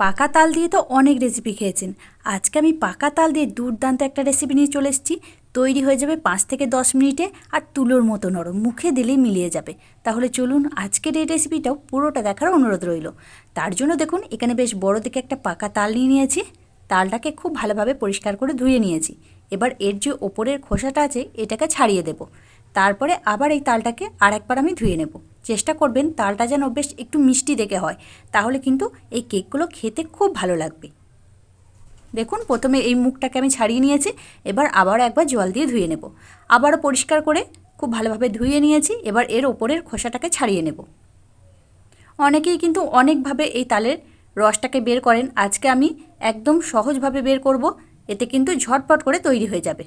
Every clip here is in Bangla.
পাকা তাল দিয়ে তো অনেক রেসিপি খেয়েছেন। আজকে আমি পাকা তাল দিয়ে দুর্দান্ত একটা রেসিপি নিয়ে চলে এসেছি। তৈরি হয়ে যাবে পাঁচ থেকে দশ মিনিটে আর তুলোর মতো নরম, মুখে দিলেই মিলিয়ে যাবে। তাহলে চলুন আজকের এই রেসিপিটাও পুরোটা দেখার অনুরোধ রইল। তার জন্য দেখুন, এখানে বেশ বড় দিকে একটা পাকা তাল নিয়ে নিয়েছি। তালটাকে খুব ভালোভাবে পরিষ্কার করে ধুয়ে নিয়েছি। এবার এর যে ওপরের খোসাটা আছে, এটাকে ছাড়িয়ে দেব। তারপরে আবার এই তালটাকে আর একবার আমি ধুয়ে নেব। চেষ্টা করবেন তালটা যেন বেশ একটু মিষ্টি দেখে হয়, তাহলে কিন্তু এই কেকগুলো খেতে খুব ভালো লাগবে। দেখুন, প্রথমে এই মুখটাকে আমি ছাড়িয়ে নিয়েছি, এবার আবার একবার জল দিয়ে ধুয়ে নেব। আবারও পরিষ্কার করে খুব ভালোভাবে ধুয়ে নিয়েছি, এবার এর ওপরের খোসাটাকে ছাড়িয়ে নেব। অনেকেই কিন্তু অনেকভাবে এই তালের রসটাকে বের করেন। আজকে আমি একদম সহজভাবে বের করব, এতে কিন্তু ঝটপট করে তৈরি হয়ে যাবে।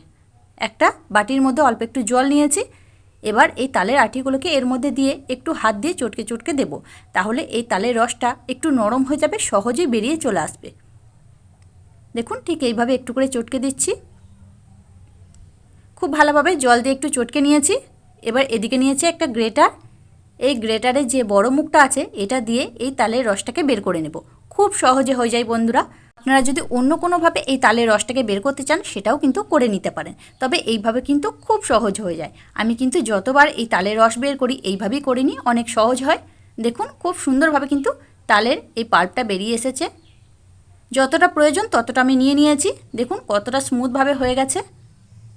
একটা বাটির মধ্যে অল্প একটু জল নিয়েছি। এবার এই তালের আটিগুলোকে এর মধ্যে দিয়ে একটু হাত দিয়ে চটকে চটকে দেব। তাহলে এই তালের রসটা একটু নরম হয়ে যাবে, সহজেই বেরিয়ে চলে আসবে। দেখুন, ঠিক এইভাবে একটু করে চটকে দিচ্ছি। খুব ভালোভাবে জল দিয়ে একটু চটকে নিয়েছি। এবার এদিকে নিয়েছি একটা গ্রেটার। এই গ্রেটারে যে বড় মুখটা আছে, এটা দিয়ে এই তালের রসটাকে বের করে নেব। খুব সহজে হয়ে যায় বন্ধুরা। আপনারা যদি অন্য কোনোভাবে এই তালের রসটাকে বের করতে চান, সেটাও কিন্তু করে নিতে পারেন। তবে এইভাবে কিন্তু খুব সহজ হয়ে যায়। আমি কিন্তু যতবার এই তালের রস বের করি, এইভাবেই করে নিই, অনেক সহজ হয়। দেখুন, খুব সুন্দরভাবে কিন্তু তালের এই পাল্পটা বেরিয়ে এসেছে। যতটা প্রয়োজন ততটা আমি নিয়ে নিয়েছি। দেখুন, কতটা স্মুথভাবে হয়ে গেছে।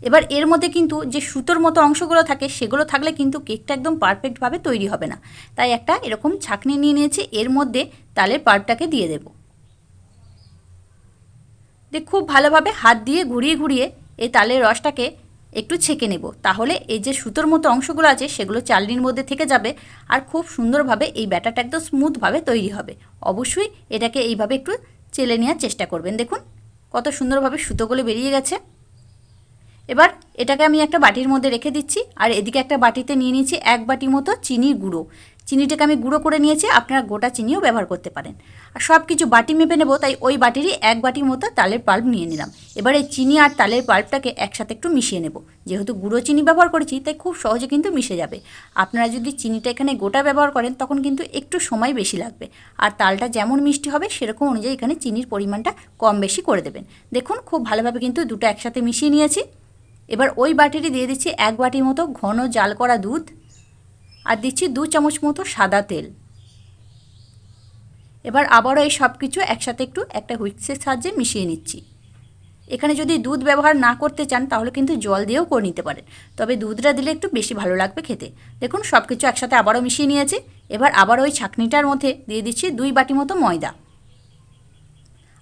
এবার এর মধ্যে কিন্তু যে সুতোর মতো অংশগুলো থাকে, সেগুলো থাকলে কিন্তু কেকটা একদম পারফেক্টভাবে তৈরি হবে না। তাই একটা এরকম ছাঁকনি নিয়ে নিয়েছি, এর মধ্যে তালের পাল্পটাকে দিয়ে দেব। দিয়ে খুব ভালোভাবে হাত দিয়ে ঘুরিয়ে ঘুরিয়ে এই তালের রসটাকে একটু ছেঁকে নেব। তাহলে এই যে সুতোর মতো অংশগুলো আছে, সেগুলো চালনির মধ্যে থেকে যাবে আর খুব সুন্দরভাবে এই ব্যাটারটা একদম স্মুথভাবে তৈরি হবে। অবশ্যই এটাকে এইভাবে একটু চেলে নেওয়ার চেষ্টা করবেন। দেখুন কত সুন্দরভাবে সুতোগুলো বেরিয়ে গেছে। এবার এটাকে আমি একটা বাটির মধ্যে রেখে দিচ্ছি আর এদিকে একটা বাটিতে নিয়ে নিয়েছি এক বাটি মতো চিনির গুঁড়ো। চিনিটাকে আমি গুঁড়ো করে নিয়েছি, আপনারা গোটা চিনিও ব্যবহার করতে পারেন। আর সব কিছু বাটি মেপে নেব, তাই ওই বাটিরই এক বাটির মতো তালের পাল্প নিয়ে নিলাম। এবার এই চিনি আর তালের পাল্পটাকে একসাথে একটু মিশিয়ে নেব। যেহেতু গুঁড়ো চিনি ব্যবহার করেছি, তাই খুব সহজে কিন্তু মিশে যাবে। আপনারা যদি চিনিটা এখানে গোটা ব্যবহার করেন, তখন কিন্তু একটু সময় বেশি লাগবে। আর তালটা যেমন মিষ্টি হবে, সেরকম অনুযায়ী এখানে চিনির পরিমাণটা কম বেশি করে দেবেন। দেখুন, খুব ভালোভাবে কিন্তু দুটো একসাথে মিশিয়ে নিয়েছি। এবার ওই বাটিটি দিয়ে দিচ্ছি এক বাটির মতো ঘন জাল করা দুধ। আর দিচ্ছি দু চামচ মতো সাদা তেল। এবার আবারও এই সব কিছু একসাথে একটু একটা হুইক্সের সাহায্যে মিশিয়ে নিচ্ছি। এখানে যদি দুধ ব্যবহার না করতে চান, তাহলে কিন্তু জল দিয়েও করে নিতে পারেন। তবে দুধটা দিলে একটু বেশি ভালো লাগবে খেতে। দেখুন সব কিছু একসাথে আবারও মিশিয়ে নিয়েছি। এবার আবার ওই ছাকনিটার মধ্যে দিয়ে দিচ্ছি দুই বাটি মতো ময়দা।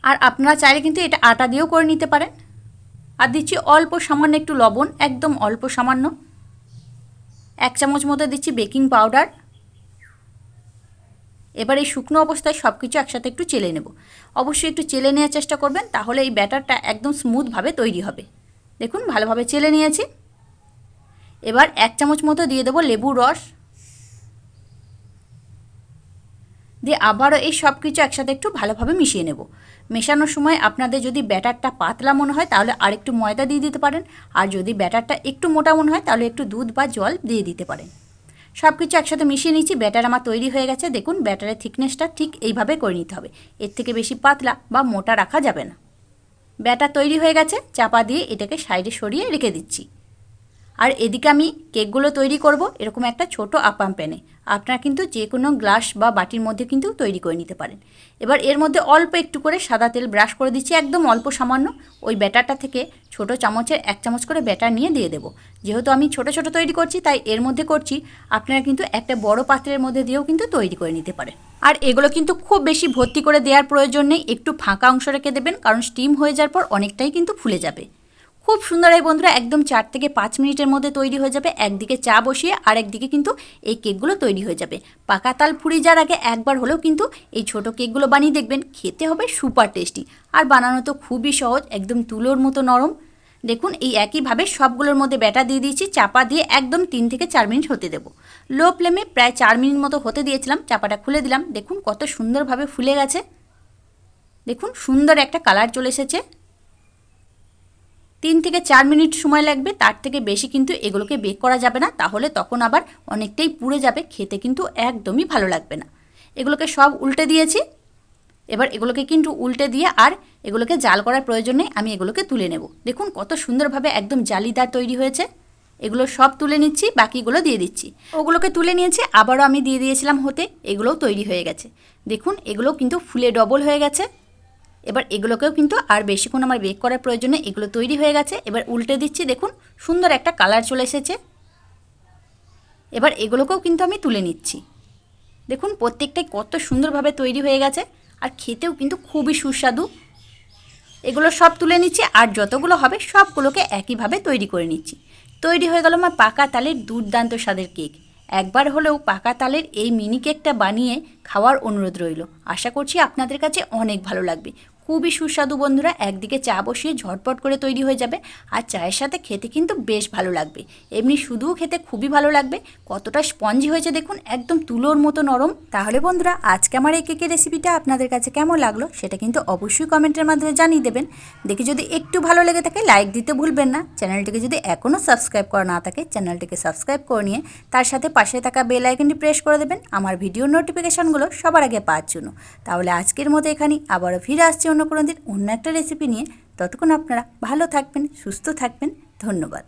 আর আপনারা চাইলে কিন্তু এটা আটা দিয়েও করে নিতে পারেন। আর দিচ্ছি অল্প সামান্য একটু লবণ, একদম অল্প সামান্য। এক চামচ মতো দিচ্ছি বেকিং পাউডার। এবার এই শুকনো অবস্থায় সব কিছু একসাথে একটু চেলে নেব। অবশ্যই একটু চেলে নেওয়ার চেষ্টা করবেন, তাহলে এই ব্যাটারটা একদম স্মুথভাবে তৈরি হবে। দেখুন, ভালোভাবে চেলে নিয়েছি। এবার এক চামচ মতো দিয়ে দেবো লেবু রস। দিয়ে আবারও এই সব কিছু একসাথে একটু ভালোভাবে মিশিয়ে নেব। মেশানোর সময় আপনাদের যদি ব্যাটারটা পাতলা মনে হয় তাহলে আরেকটু ময়দা দিয়ে দিতে পারেন। আর যদি ব্যাটারটা একটু মোটা মনে হয় তাহলে একটু দুধ বা জল দিয়ে দিতে পারেন। সব কিছু একসাথে মিশিয়ে নিচ্ছি, ব্যাটার আমার তৈরি হয়ে গেছে। দেখুন, ব্যাটারের থিকনেসটা ঠিক এইভাবে করে নিতে হবে। এর থেকে বেশি পাতলা বা মোটা রাখা যাবে না। ব্যাটার তৈরি হয়ে গেছে, চাপা দিয়ে এটাকে সাইডে সরিয়ে রেখে দিচ্ছি। আর এদিকে আমি কেকগুলো তৈরি করব এরকম একটা ছোট আপাম প্যানে আপনারা কিন্তু যে কোনো গ্লাস বা বাটির মধ্যে কিন্তু তৈরি করে নিতে পারেন। এবার এর মধ্যে অল্প একটু করে সাদা তেল ব্রাশ করে দিচ্ছি, একদম অল্প সামান্য। ওই ব্যাটারটা থেকে ছোট চামচের এক চামচ করে ব্যাটার নিয়ে দিয়ে দেবো। যেহেতু আমি ছোট ছোট তৈরি করছি, তাই এর মধ্যে করছি, আপনারা কিন্তু একটা বড় পাত্রের মধ্যে দিয়েও কিন্তু তৈরি করে নিতে পারেন। আর এগুলো কিন্তু খুব বেশি ভর্তি করে দেওয়ার প্রয়োজন নেই, একটু ফাঁকা অংশ রেখে দেবেন, কারণ স্টিম হয়ে যাওয়ার পর অনেকটাই কিন্তু ফুলে যাবে। খুব সুন্দর এই বন্ধুরা, একদম চার থেকে পাঁচ মিনিটের মধ্যে তৈরি হয়ে যাবে। একদিকে চা বসিয়ে আর একদিকে কিন্তু এই কেকগুলো তৈরি হয়ে যাবে। পাকা তাল ফুরি যাওয়ার আগে একবার হলেও কিন্তু এই ছোট কেকগুলো বানিয়ে দেখবেন, খেতে হবে সুপার টেস্টি। আর বানানো তো খুবই সহজ, একদম তুলোর মতো নরম। দেখুন, এই একইভাবে সবগুলোর মধ্যে ব্যাটা দিয়ে দিয়েছি, চাপা দিয়ে একদম তিন থেকে চার মিনিট হতে দেবো। লো ফ্লেমে প্রায় চার মিনিট মতো হতে দিয়েছিলাম, চাপাটা খুলে দিলাম। দেখুন, কত সুন্দরভাবে ফুলে গেছে। দেখুন, সুন্দর একটা কালার চলে এসেছে। তিন থেকে চার মিনিট সময় লাগবে, তার থেকে বেশি কিন্তু এগুলোকে বেক করা যাবে না, তাহলে তখন আবার অনেকটাই পুড়ে যাবে, খেতে কিন্তু একদমই ভালো লাগবে না। এগুলোকে সব উল্টে দিয়েছি, এবার এগুলোকে কিন্তু উল্টে দিয়ে আর এগুলোকে জাল করার প্রয়োজন আমি এগুলোকে তুলে নেব। দেখুন কত সুন্দরভাবে একদম জালিদার তৈরি হয়েছে, এগুলো সব তুলে নিচ্ছি, বাকিগুলো দিয়ে দিচ্ছি। ওগুলোকে তুলে নিয়েছি, আবারও আমি দিয়ে দিয়েছিলাম হতে, এগুলোও তৈরি হয়ে গেছে। দেখুন এগুলো কিন্তু ফুলে ডবল হয়ে গেছে। এবার এগুলোকেও কিন্তু আর বেশিক্ষণ আমার বেক করার প্রয়োজনে এগুলো তৈরি হয়ে গেছে। এবার উল্টে দিচ্ছি, দেখুন, সুন্দর একটা কালার চলে এসেছে। এবার এগুলোকেও কিন্তু আমি তুলে নিচ্ছি। দেখুন, প্রত্যেকটাই কত সুন্দরভাবে তৈরি হয়ে গেছে, আর খেতেও কিন্তু খুবই সুস্বাদু। এগুলো সব তুলে নিচ্ছি, আর যতগুলো হবে সবগুলোকে একইভাবে তৈরি করে নিচ্ছি। তৈরি হয়ে গেল আমার পাকা তালের দুর্দান্ত স্বাদের কেক। একবার হলেও পাকা তালের এই মিনি কেকটা বানিয়ে খাওয়ার অনুরোধ রইল। আশা করছি আপনাদের কাছে অনেক ভালো লাগবে। খুবই সুস্বাদু বন্ধুরা, একদিকে চা বসিয়ে ঝটপট করে তৈরি হয়ে যাবে, আর চায়ের সাথে খেতে কিন্তু বেশ ভালো লাগবে। এমনি শুধুও খেতে খুবই ভালো লাগবে। কতটা স্পঞ্জি হয়েছে দেখুন, একদম তুলোর মতো নরম। তাহলে বন্ধুরা, আজকে আমার এই কেকের রেসিপিটা আপনাদের কাছে কেমন লাগল, সেটা কিন্তু অবশ্যই কমেন্টের মাধ্যমে জানিয়ে দেবেন। দেখে যদি একটু ভালো লেগে থাকে, লাইক দিতে ভুলবেন না। চ্যানেলটিকে যদি এখনও সাবস্ক্রাইব করা না থাকে, চ্যানেলটিকে সাবস্ক্রাইব করে নিয়ে তার সাথে পাশে থাকা বেল আইকনটি প্রেস করে দেবেন। আমার ভিডিও নোটিফিকেশানগুলো সবার আগে পাওয়ার জন্য। তাহলে আজকের মতো এখানেই, আবারও ফিরে আসছি অন্য কোনো দিন অন্য একটা রেসিপি নিয়ে ততক্ষণ আপনারা ভালো থাকবেন সুস্থ থাকবেন। ধন্যবাদ।